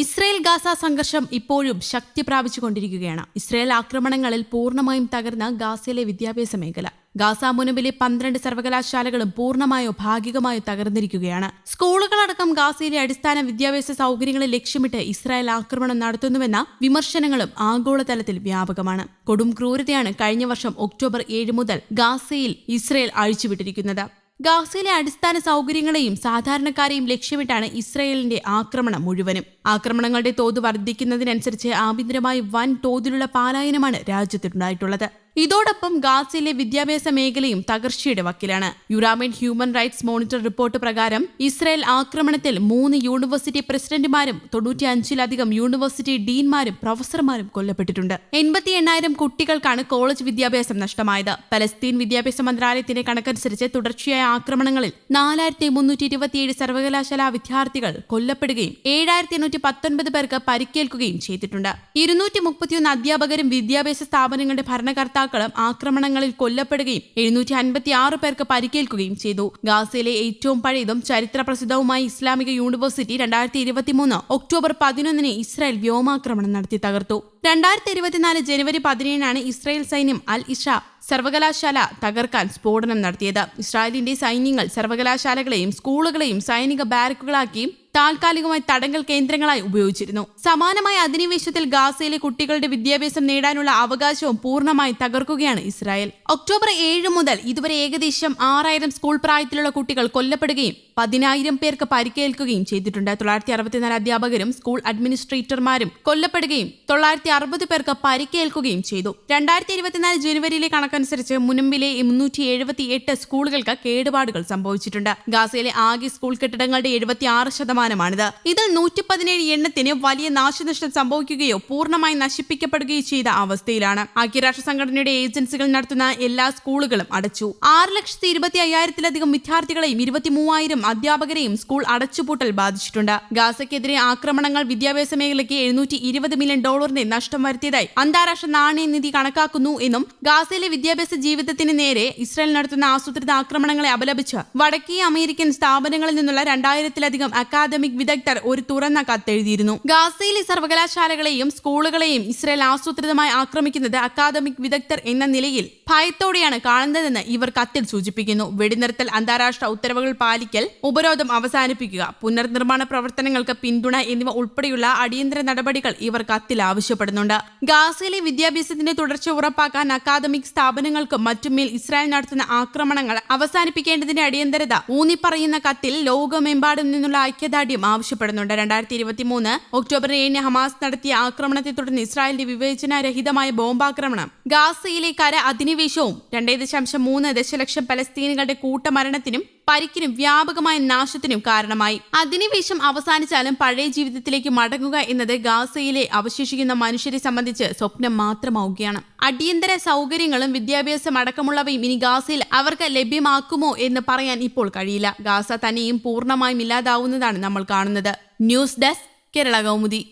Israel Gaza സംഘർഷം ഇപ്പോഴും ശക്തി പ്രാപിച്ചുകൊണ്ടിരിക്കുകയാണ്. Israel ആക്രമണങ്ങളിൽ പൂർണമായും തകർന്ന ഗാസയിലെ വിദ്യാഭ്യാസ മേഖല. ഗാസ മുനമ്പിലെ പന്ത്രണ്ട് സർവകലാശാലകളും പൂർണമായോ ഭാഗികമായോ തകർന്നിരിക്കുകയാണ്. സ്കൂളുകളടക്കം ഗാസയിലെ അടിസ്ഥാന വിദ്യാഭ്യാസ സൗകര്യങ്ങളെ ലക്ഷ്യമിട്ട് ഇസ്രായേൽ ആക്രമണം നടത്തുന്നുവെന്ന വിമർശനങ്ങളും ആഗോളതലത്തിൽ വ്യാപകമാണ്. കൊടും ക്രൂരതയാണ് കഴിഞ്ഞ വർഷം ഒക്ടോബർ ഏഴ് മുതൽ ഗാസയിൽ ഇസ്രയേൽ അഴിച്ചുവിട്ടിരിക്കുന്നത്. ഗാസയിലെ അടിസ്ഥാന സൗകര്യങ്ങളെയും സാധാരണക്കാരെയും ലക്ഷ്യമിട്ടാണ് ഇസ്രായേലിന്റെ ആക്രമണം മുഴുവനും. ആക്രമണങ്ങളുടെ തോത് വർദ്ധിക്കുന്നതിനനുസരിച്ച് ആഭ്യന്തരമായി വൻ തോതിലുള്ള പാലായനമാണ് രാജ്യത്തുണ്ടായിട്ടുള്ളത് ഇതോടൊപ്പം ഗാസയിലെ വിദ്യാഭ്യാസ മേഖലയും തകർച്ചയുടെ വക്കിലാണ്. Euromed human rights monitor report പ്രകാരം ഇസ്രായേൽ ആക്രമണത്തിൽ മൂന്ന് യൂണിവേഴ്സിറ്റി പ്രസിഡന്റുമാരും തൊണ്ണൂറ്റിയഞ്ചിലധികം യൂണിവേഴ്സിറ്റി ഡീൻമാരും പ്രൊഫസർമാരും കൊല്ലപ്പെട്ടിട്ടുണ്ട്. എൺപത്തി എണ്ണായിരം കുട്ടികൾക്കാണ് കോളേജ് വിദ്യാഭ്യാസം നഷ്ടമായത്. പലസ്തീൻ വിദ്യാഭ്യാസ മന്ത്രാലയത്തിന്റെ കണക്കനുസരിച്ച് തുടർച്ചയായ ആക്രമണങ്ങളിൽ നാലായിരത്തി മുന്നൂറ്റി ഇരുപത്തിയേഴ് സർവകലാശാല വിദ്യാർത്ഥികൾ കൊല്ലപ്പെടുകയും ഏഴായിരത്തി എണ്ണൂറ്റി പത്തൊൻപത് പേർക്ക് പരിക്കേൽക്കുകയും ചെയ്തിട്ടുണ്ട്. ഇരുന്നൂറ്റി മുപ്പത്തിയൊന്ന് അധ്യാപകരും വിദ്യാഭ്യാസ സ്ഥാപനങ്ങളുടെ ഭരണകർത്താക്കളും ആക്രമണങ്ങളിൽ കൊല്ലപ്പെടുകയും എഴുന്നൂറ്റി അൻപത്തി ആറ് പേർക്ക് പരിക്കേൽക്കുകയും ചെയ്തു. ഗാസയിലെ ഏറ്റവും പഴയതും ചരിത്ര പ്രസിദ്ധവുമായ ഇസ്ലാമിക യൂണിവേഴ്സിറ്റി രണ്ടായിരത്തി ഇരുപത്തിമൂന്ന് ഒക്ടോബർ പതിനൊന്നിന് ഇസ്രായേൽ വ്യോമാക്രമണം നടത്തി തകർത്തു. രണ്ടായിരത്തി ഇരുപത്തിനാല് ജനുവരി പതിനേഴിനാണ് ഇസ്രായേൽ സൈന്യം അൽ ഇഷ സർവകലാശാല തകർക്കാൻ സ്ഫോടനം നടത്തിയത്. ഇസ്രായേലിന്റെ സൈന്യങ്ങൾ സർവകലാശാലകളെയും സ്കൂളുകളെയും സൈനിക ബാരക്കുകളാക്കിയും താൽക്കാലികമായി തടങ്കൽ കേന്ദ്രങ്ങളായി ഉപയോഗിച്ചിരുന്നു. സമാനമായ അധിനിവേശത്തിൽ ഗാസയിലെ കുട്ടികളുടെ വിദ്യാഭ്യാസം നേടാനുള്ള അവകാശവും പൂർണമായി തകർക്കുകയാണ് ഇസ്രായേൽ. ഒക്ടോബർ ഏഴ് മുതൽ ഇതുവരെ ഏകദേശം ആറായിരം സ്കൂൾ പ്രായത്തിലുള്ള കുട്ടികൾ കൊല്ലപ്പെടുകയും പതിനായിരം പേർക്ക് പരിക്കേൽക്കുകയും ചെയ്തിട്ടുണ്ട്. തൊള്ളായിരത്തി അറുപത്തിനാല് അധ്യാപകരും സ്കൂൾ അഡ്മിനിസ്ട്രേറ്റർമാരും കൊല്ലപ്പെടുകയും തൊള്ളായിരത്തി അറുപത് പേർക്ക് പരിക്കേൽക്കുകയും ചെയ്തു. രണ്ടായിരത്തി ഇരുപത്തിനാല് ജനുവരിയിലെ കണക്കനുസരിച്ച് മുനമ്പിലെ മുന്നൂറ്റി എഴുപത്തി എട്ട് സ്കൂളുകൾക്ക് കേടുപാടുകൾ സംഭവിച്ചിട്ടുണ്ട്. ഗാസയിലെ ആകെ സ്കൂൾ കെട്ടിടങ്ങളുടെ എഴുപത്തി ആറ് ശതമാനമാണിത്. ഇതിൽ നൂറ്റി പതിനേഴ് എണ്ണത്തിന് വലിയ നാശനഷ്ടം സംഭവിക്കുകയോ പൂർണമായി നശിപ്പിക്കപ്പെടുകയോ ചെയ്ത അവസ്ഥയിലാണ്. ഐക്യരാഷ്ട്ര സംഘടനയുടെ ഏജൻസികൾ നടത്തുന്ന എല്ലാ സ്കൂളുകളും അടച്ചു. ആറ് ലക്ഷത്തി ഇരുപത്തി അയ്യായിരത്തിലധികം വിദ്യാർത്ഥികളെയും ഇരുപത്തി മൂവായിരം അധ്യാപകരെയും സ്കൂൾ അടച്ചുപൂട്ടൽ ബാധിച്ചിട്ടുണ്ട്. ഗാസയ്ക്കെതിരെ ആക്രമണങ്ങൾ വിദ്യാഭ്യാസ മേഖലയ്ക്ക് എഴുന്നൂറ്റി ഇരുപത് മില്യൺ ഡോളറിന്റെ നഷ്ടം വരുത്തിയതായി അന്താരാഷ്ട്ര നാണയനിധി കണക്കാക്കുന്നു എന്നും ഗാസയിലെ വിദ്യാഭ്യാസ ജീവിതത്തിന് നേരെ ഇസ്രായേൽ നടത്തുന്ന ആസൂത്രിത ആക്രമണങ്ങളെ അപലപിച്ച് വടക്കേ അമേരിക്കൻ സ്ഥാപനങ്ങളിൽ നിന്നുള്ള രണ്ടായിരത്തിലധികം അക്കാദമിക് വിദഗ്ധർ ഒരു തുറന്ന കത്തെഴുതിയിരുന്നു ഗാസയിലെ സർവകലാശാലകളെയും സ്കൂളുകളെയും ഇസ്രായേൽ ആസൂത്രിതമായി ആക്രമിക്കുന്നത് അക്കാദമിക് വിദഗ്ധർ എന്ന നിലയിൽ ഭയത്തോടെയാണ് കാണുന്നതെന്ന് ഇവർ കത്തിൽ സൂചിപ്പിക്കുന്നു. വെടിനിർത്തൽ അന്താരാഷ്ട്ര ഉത്തരവുകൾ പാലിക്കൽ ഉപരോധം അവസാനിപ്പിക്കുക പുനർനിർമ്മാണ പ്രവർത്തനങ്ങൾക്ക് പിന്തുണ എന്നിവ ഉൾപ്പെടെയുള്ള അടിയന്തര നടപടികൾ ഇവർ കത്തിൽ ആവശ്യപ്പെടുന്നുണ്ട്. ഗാസയിലെ വിദ്യാഭ്യാസത്തിന്റെ തുടർച്ച ഉറപ്പാക്കാൻ അക്കാദമിക് സ്ഥാപനങ്ങൾക്കും മറ്റുമേൽ ഇസ്രായേൽ നടത്തുന്ന ആക്രമണങ്ങൾ അവസാനിപ്പിക്കേണ്ടതിന്റെ അടിയന്തരത ഊന്നിപ്പറയുന്ന കത്തിൽ ലോകമെമ്പാടും നിന്നുള്ള ഐക്യദാർഢ്യം ആവശ്യപ്പെടുന്നുണ്ട്. രണ്ടായിരത്തി ഇരുപത്തി മൂന്ന് ഒക്ടോബർ ഏഴിന് ഹമാസ് നടത്തിയ ആക്രമണത്തെ തുടർന്ന് ഇസ്രായേലിന്റെ വിവേചനരഹിതമായ ബോംബാക്രമണം ഗാസയിലെ കര അധിനിവേശവും രണ്ടേ ദശാംശം മൂന്ന് ദശലക്ഷം പലസ്തീനുകളുടെ കൂട്ടമരണത്തിനും പരിക്കിനും വ്യാപകമായ നാശത്തിനും കാരണമായി. അധിനിവേശം അവസാനിച്ചാലും പഴയ ജീവിതത്തിലേക്ക് മടങ്ങുക എന്നത് ഗാസയിലെ അവശേഷിക്കുന്ന മനുഷ്യരെ സംബന്ധിച്ച് സ്വപ്നം മാത്രമാവുകയാണ്. അടിയന്തര സൗകര്യങ്ങളും വിദ്യാഭ്യാസം അടക്കമുള്ളവയും ഇനി ഗാസയിൽ അവർക്ക് ലഭ്യമാക്കുമോ എന്ന് പറയാൻ ഇപ്പോൾ കഴിയില്ല. ഗാസ തന്നെയും പൂർണമായും ഇല്ലാതാവുന്നതാണ് നമ്മൾ കാണുന്നത്. News desk Kerala Kaumudi.